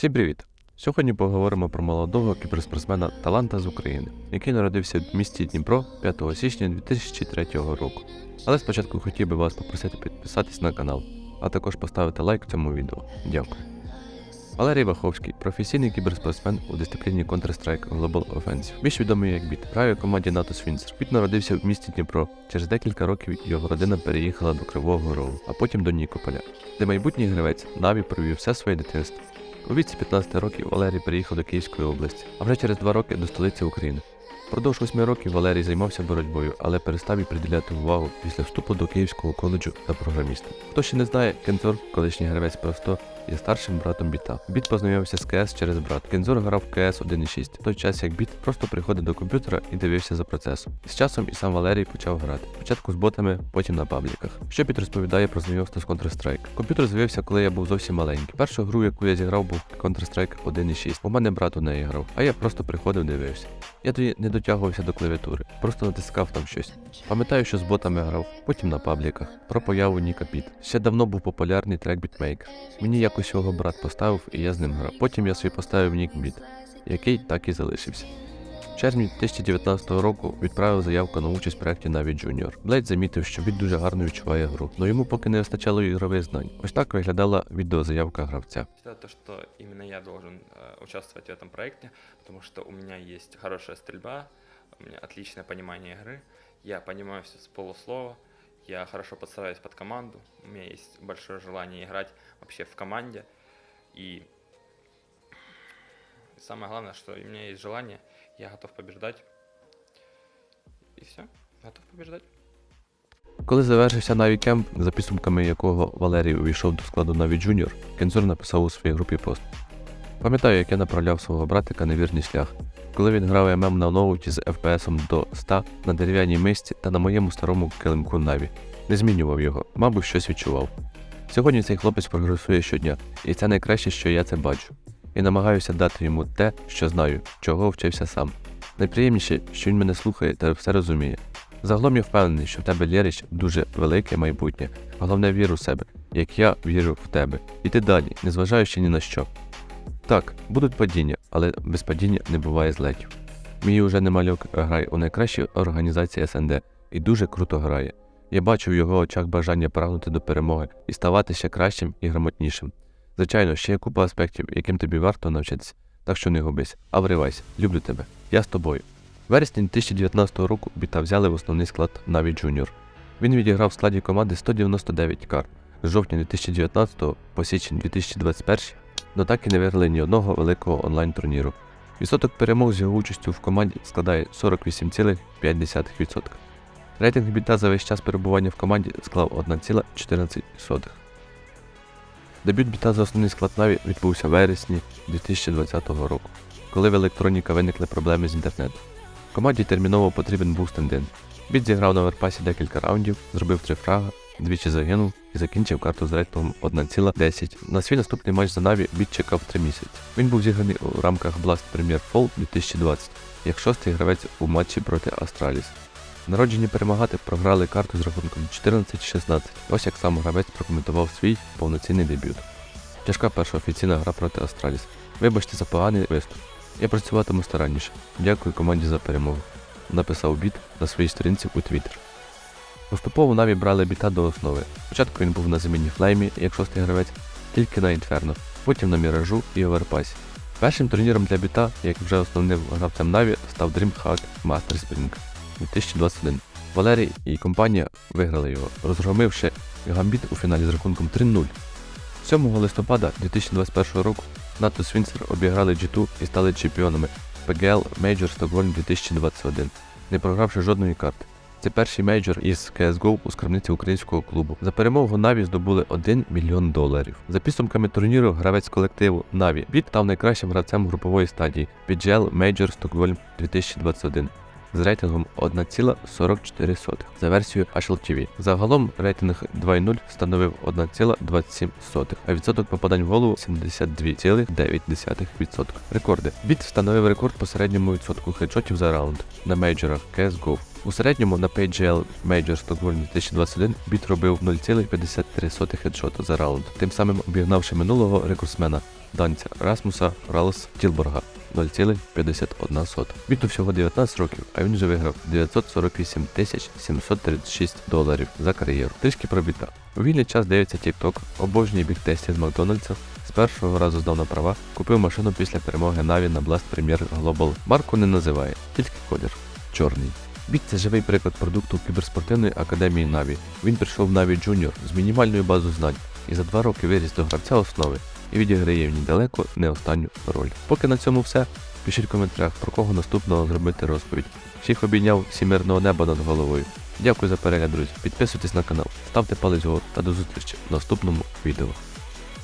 Всім привіт! Сьогодні поговоримо про молодого кіберспортсмена таланта з України, який народився в місті Дніпро 5 січня 2003 року. Але спочатку хотів би вас попросити підписатись на канал, а також поставити лайк цьому відео. Дякую. Валерій Ваховський професійний кіберспортсмен у дисципліні Counter-Strike Global Offensive, більш відомий як Біт, грає у команді НАТО Свінцер. Біт народився в місті Дніпро. Через декілька років його родина переїхала до Кривого Рогу, а потім до Нікополя, де майбутній гравець Наві провів все своє дитинство. У віці 15 років Валерій переїхав до Київської області, а вже через два роки до столиці України. Впродовж восьми років Валерій займався боротьбою, але перестав їй приділяти увагу після вступу до Київського коледжу та програміста. Хто ще не знає, Кензор, колишній гравець Про100, є старшим братом Біта. Біт познайомився з КС через брат. Кензор грав в КС 1.6, в той час як Біт просто приходив до комп'ютера і дивився за процесом. З часом і сам Валерій почав грати. Спочатку з ботами, потім на пабліках. Що Біт розповідає про знайомство з Counter-Strike. Комп'ютер з'явився, коли я був зовсім маленький. Першу гру, яку я зіграв, був Counter-Strike 1.6. У мене брат у неї грав, а я просто приходив дивився. Я тоді не дотягувався до клавіатури, просто натискав там щось. Пам'ятаю, що з ботами грав, потім на пабліках. Про появу Ніка Піт. Ще давно був популярний трек бітмейкер. Мені якось його брат поставив, і я з ним грав. Потім я собі поставив Нік Біт, який так і залишився В червні 2019 року відправив заявку на участь в проєкті Наві Junior. Блейд замітив, що він дуже гарно відчуває гру, але йому поки не вистачало ігрових знань. Ось так виглядала відеозаявка гравця. Считаю то, что именно я должен э, участвовать в этом проекте, потому что у меня есть хорошая стрельба, у меня отличное понимание игры, я понимаю все с полуслова, я хорошо подстраиваюсь под команду, у меня есть большое желание играть вообще в команде, и самое главное, что у меня есть желание, я готов побеждать, и все, готов побеждать. Коли завершився Наві Кемп, за підсумками якого Валерій увійшов до складу Наві Junior, Кензор написав у своїй групі пост. Пам'ятаю, як я направляв свого братика на вірний шлях, коли він грав ММ на ноуті з FPS до 100 на дерев'яній мисці та на моєму старому килимку Наві. Не змінював його, мабуть, щось відчував. Сьогодні цей хлопець прогресує щодня, і це найкраще, що я це бачу. І намагаюся дати йому те, що знаю, чого вчився сам. Найприємніше, що він мене слухає та все розуміє. Загалом я впевнений, що в тебе Лєрич дуже велике майбутнє. Головне вір у себе, як я вірю в тебе. Іди далі, незважаючи ні на що. Так, будуть падіння, але без падіння не буває злетів. Мій уже немальок грає у найкращій організації СНД і дуже круто грає. Я бачу в його очах бажання прагнути до перемоги і ставати ще кращим і грамотнішим. Звичайно, ще є купа аспектів, яким тобі варто навчитися, так що не губись, а вривайся, люблю тебе, я з тобою. Вересні 2019 року біта взяли в основний склад Наві Junior. Він відіграв в складі команди 199 карт з жовтня 2019 по січень 2021, но так і не виграли ні одного великого онлайн-турніру. Відсоток перемог з його участю в команді складає 48,5%. Рейтинг біта за весь час перебування в команді склав 1,14. Дебют біта за основний склад Наві відбувся в вересні 2020 року, коли в електроніка виникли проблеми з інтернетом. Команді терміново потрібен був стендин. Біт зіграв на верпасі декілька раундів, зробив три фрага, двічі загинув і закінчив карту з рейтингом 1,10. На свій наступний матч за Наві Біт чекав 3 місяці. Він був зіграний у рамках Blast Premier Fall 2020, як шостий гравець у матчі проти Астраліс. Народжені перемагати програли карту з рахунком 14-16. Ось як сам гравець прокоментував свій повноцінний дебют. Тяжка перша офіційна гра проти Астраліс. Вибачте за поганий виступ. Я працюватиму старанніше. Дякую команді за перемогу. Написав біт на своїй сторінці у Twitter. Поступово Наві брали біта до основи. Спочатку він був на заміні флеймі, як шостий гравець, тільки на інферно, потім на міражу і оверпасі. Першим турніром для біта, як вже основним гравцем Наві, став DreamHack Master Spring 2021. Валерій і компанія виграли його, розгромивши гамбіт у фіналі з рахунком 3-0. 7 листопада 2021 року НАТО Свінцер обіграли G2 і стали чемпіонами PGL Major Stockholm 2021, не програвши жодної карти. Це перший мейджор із CSGO у скарбниці українського клубу. За перемогу Наві здобули 1 мільйон доларів. За підсумками турніру, гравець колективу Наві Біт став найкращим гравцем групової стадії PGL Major Stockholm 2021 з рейтингом 1,44 за версією HLTV. Загалом рейтинг 2.0 становив 1,27, а відсоток попадань в голову 72,9%. Рекорди. Біт встановив рекорд по середньому відсотку хедшотів за раунд на мейджорах CSGO. У середньому на PGL Major Stockholm 2021 біт робив 0,53 хедшота за раунд, тим самим обігнавши минулого рекордсмена данця Расмуса Ралс Тілборга 0,51. Біту всього 19 років, а він вже виграв 948 тисяч 736 доларів за кар'єру. Трішки про біта. У вільний час дивиться TikTok, обожнює бігтесті з Макдональдса, з першого разу здав на права, купив машину після перемоги Наві на Blast Premier Global. Марку не називає, тільки колір чорний. Біт це живий приклад продукту кіберспортивної академії Наві. Він прийшов в Наві Junior з мінімальною базою знань і за два роки виріс до гравця основи і відіграє в ній далеко не останню роль. Поки на цьому все. Пишіть в коментарях, про кого наступного зробити розповідь. Всіх обійняв всімирного неба над головою. Дякую за перегляд, друзі. Підписуйтесь на канал, ставте палець вгору та до зустрічі в наступному відео.